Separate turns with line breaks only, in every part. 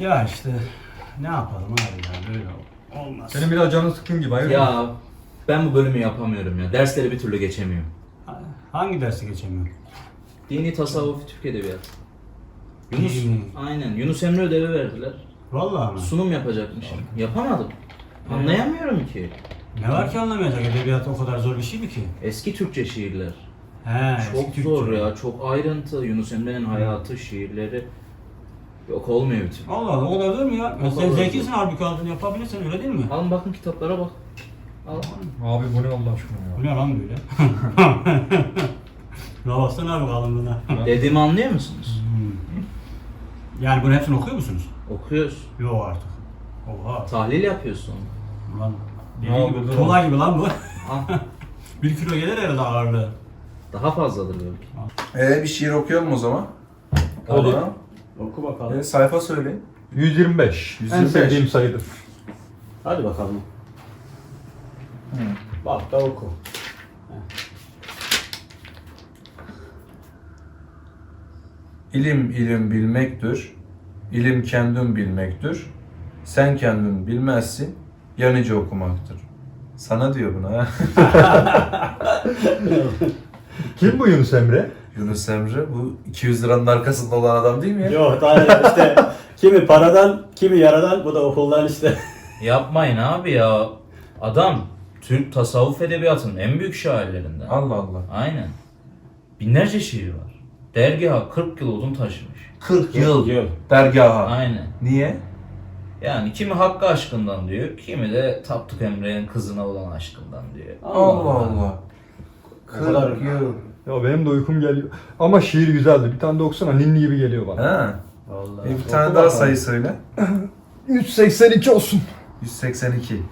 Ya işte ne yapalım abi ya böyle olmaz.
Senin biraz canın sıkkın gibi hayır mı?
Ya ben bu bölümü yapamıyorum ya. Dersleri bir türlü geçemiyorum.
Ha- Hangi dersi geçemiyorum?
Dini tasavvuf Türk edebiyatı. Yunus,
Dini.
aynen. Yunus Emre ödevi verdiler.
Vallahi mi?
Sunum yapacakmışım. Yapamadım. Anlayamıyorum ki.
Ne var ki anlamayacak edebiyat o kadar zor bir şey mi ki?
Eski Türkçe şiirler.
He,
Çok
eski
zor
Türkçe.
ya. Çok ayrıntı. Yunus Emre'nin hayatı, şiirleri. Yok olmuyor bütün.
Allah Allah o kadar zor mu ya? Sen
kadar
zekisin halbuki altını yapabilirsin öyle değil mi?
Alın bakın kitaplara bak. Al.
Abi bu ne Allah aşkına
Bu
ya?
ne lan böyle? Ne baksana abi kalınlığına.
Dediğimi anlıyor musunuz?
Hmm. Yani bunun hepsini okuyor musunuz?
Okuyoruz.
Yok artık. Oha.
Tahlil yapıyorsun.
Ulan
Ne
deli
oldu,
gibi, tuğla gibi lan bu.
Al.
bir kilo gelir herhalde ağırlığı.
Daha fazladır belki.
Ee bir şiir okuyalım o zaman.
Olur.
Tamam.
Oku bakalım.
Ee, sayfa söyleyin.
125. En
125.
sevdiğim sayıdır.
Hadi bakalım. Bak da oku.
İlim ilim bilmektir. İlim kendin bilmektir. Sen kendin bilmezsin. Yanıcı okumaktır. Sana diyor bunu ha.
Kim bu Yunus Emre?
Yunus Emre bu 200 liranın arkasında olan adam değil mi ya?
Yok daha işte kimi paradan kimi yaradan bu da okuldan işte.
Yapmayın abi ya. Adam Türk tasavvuf edebiyatının en büyük şairlerinden.
Allah Allah.
Aynen. Binlerce şiir var. Dergaha 40 yıl odun taşımış.
40 yıl
Yıl.
dergaha.
Aynen.
Niye?
Yani kimi Hakkı aşkından diyor, kimi de Tapduk Emre'nin kızına olan aşkından diyor.
Allah Allah.
O kadar-
40 yıl.
Ya benim de uykum geliyor. Ama şiir güzeldi. Bir tane de okusana ninni gibi geliyor bana.
Ha.
Vallahi.
Bir
Oku
tane daha
bakalım.
sayı söyle.
182 olsun.
182.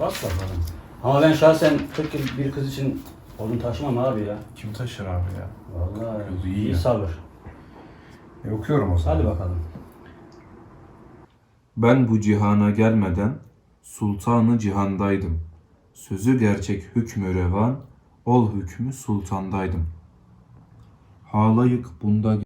Bak bakalım. Ama ben şahsen 40 yıl bir kız için odun taşımam abi ya.
Kim taşır abi ya?
Vallahi
Yok, iyi
iyi
ya.
sabır.
E, okuyorum o zaman.
Hadi bakalım.
Ben bu cihana gelmeden sultanı cihandaydım. Sözü gerçek hükmü revan, ol hükmü sultandaydım. Halayık bunda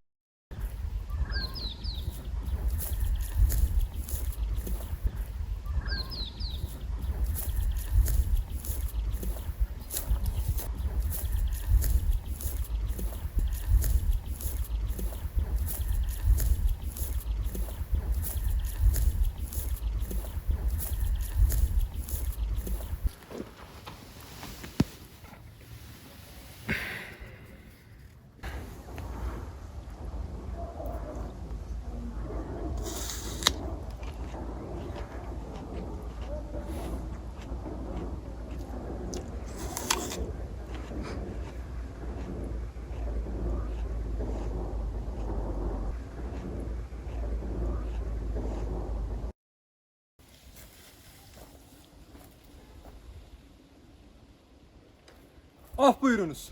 Ah buyurunuz.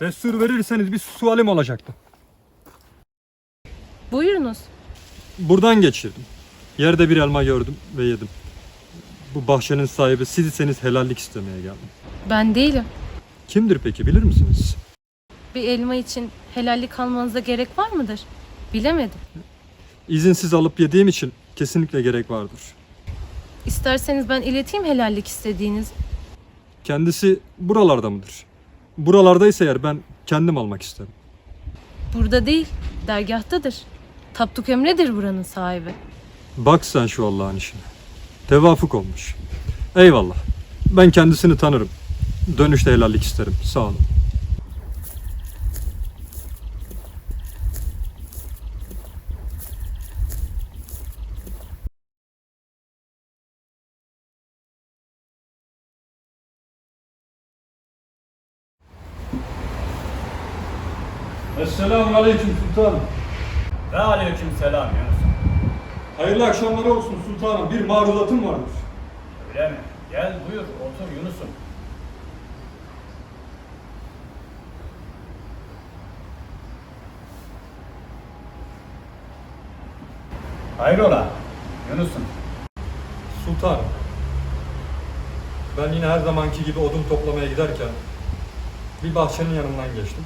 Destur verirseniz bir sualim olacaktı.
Buyurunuz.
Buradan geçirdim. Yerde bir elma gördüm ve yedim. Bu bahçenin sahibi siz iseniz helallik istemeye geldim.
Ben değilim.
Kimdir peki bilir misiniz?
Bir elma için helallik almanıza gerek var mıdır? Bilemedim.
İzinsiz alıp yediğim için kesinlikle gerek vardır.
İsterseniz ben ileteyim helallik istediğinizi.
Kendisi buralarda mıdır? Buralardaysa eğer ben kendim almak isterim.
Burada değil, dergahtadır. Tapduk Emre'dir buranın sahibi.
Bak sen şu Allah'ın işine. Tevafuk olmuş. Eyvallah. Ben kendisini tanırım. Dönüşte helallik isterim. Sağ olun. Esselamu Aleyküm Sultanım.
Ve aleyküm selam Yunus.
Hayırlı akşamlar olsun sultanım. Bir maruzatım vardır.
Öyle mi? Gel buyur otur Yunus'um. Hayrola Yunus'um.
Sultanım. Ben yine her zamanki gibi odun toplamaya giderken bir bahçenin yanından geçtim.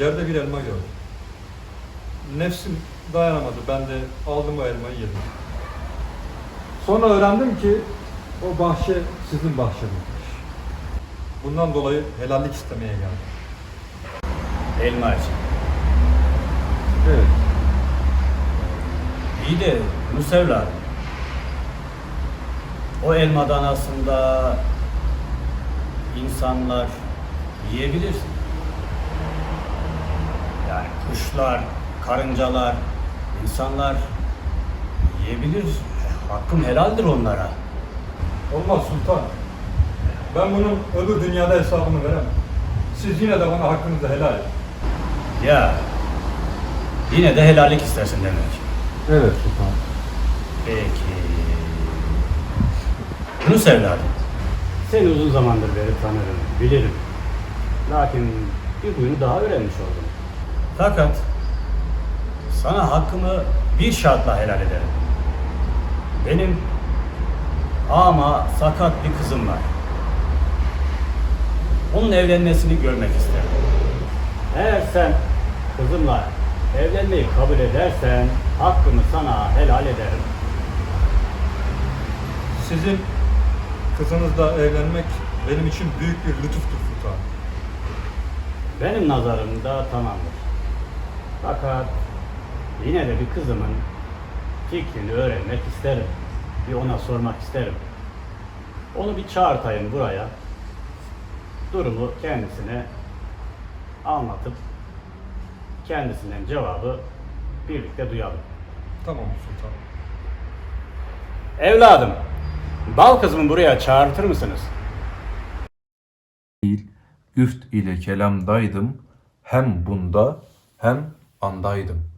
Yerde bir elma gördüm. nefsim dayanamadı. Ben de aldım o elmayı yedim. Sonra öğrendim ki o bahçe sizin bahçenizmiş. Bundan dolayı helallik istemeye geldim.
Elma için.
Evet.
İyi de Yunus evladım. O elmadan aslında insanlar yiyebilir. Yani kuşlar, karıncalar, insanlar yiyebilir. Hakkım helaldir onlara.
Olmaz sultan. Ben bunun öbür dünyada hesabını veremem. Siz yine de bana hakkınızı helal edin.
Ya yine de helallik istersin demek.
Evet sultan.
Peki. Yunus evladım. Seni uzun zamandır beri tanırım, bilirim. Lakin bir huyunu daha öğrenmiş oldum. Fakat sana hakkımı bir şartla helal ederim. Benim ama sakat bir kızım var. Onun evlenmesini görmek isterim. Eğer sen kızımla evlenmeyi kabul edersen hakkımı sana helal ederim.
Sizin kızınızla evlenmek benim için büyük bir lütuftur sultan.
Benim nazarımda tamamdır. Fakat yine de bir kızımın fikrini öğrenmek isterim. Bir ona sormak isterim. Onu bir çağırtayım buraya. Durumu kendisine anlatıp kendisinden cevabı birlikte duyalım.
Tamam sultan.
Evladım, bal kızımı buraya çağırtır mısınız?
Değil, üft ile kelamdaydım. Hem bunda hem andaydım.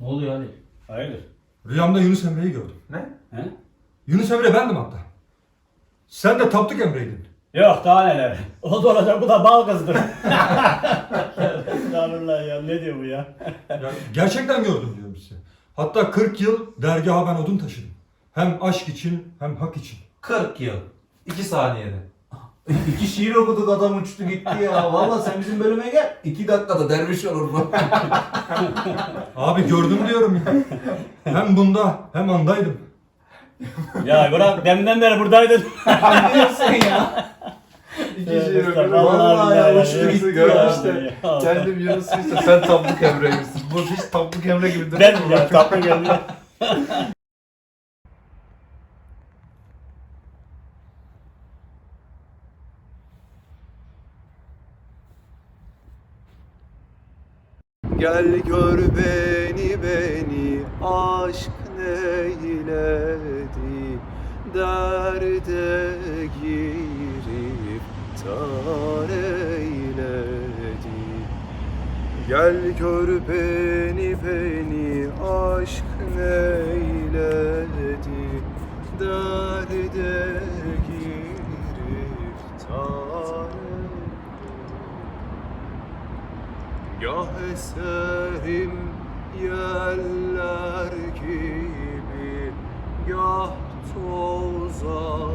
Ne oluyor Ali?
Hayırdır?
Rüyamda Yunus Emre'yi gördüm.
Ne?
He?
Yunus Emre bendim hatta. Sen de Tapduk Emre'ydin.
Yok daha neler. O da olacak bu da bal kızdır. Estağfurullah ya ne diyor bu ya?
Ya, gerçekten gördüm diyorum size. Hatta 40 yıl dergaha ben odun taşıdım. Hem aşk için hem hak için.
40 yıl. 2 saniyede.
İki şiir okuduk adam uçtu gitti ya. Valla sen bizim bölüme gel.
2 dakikada derviş olur bu.
Abi gördüm diyorum ya. Hem bunda hem andaydım.
Ya bırak deminden beri buradaydın.
ne diyorsun ya? İki şiir okuduk. Valla ya uçtu gitti ya.
işte. Kendim Yunus'uysa sen Tabuk Emre'ymişsin. Bu hiç Tabuk Emre gibi.
Ben ya tatlı geldi.
Gel gör beni beni aşk neyledi? Derde girip tar eyledi. Gel gör beni beni aşk neyledi? Derde Gah eserim yeller gibi Gah tozarım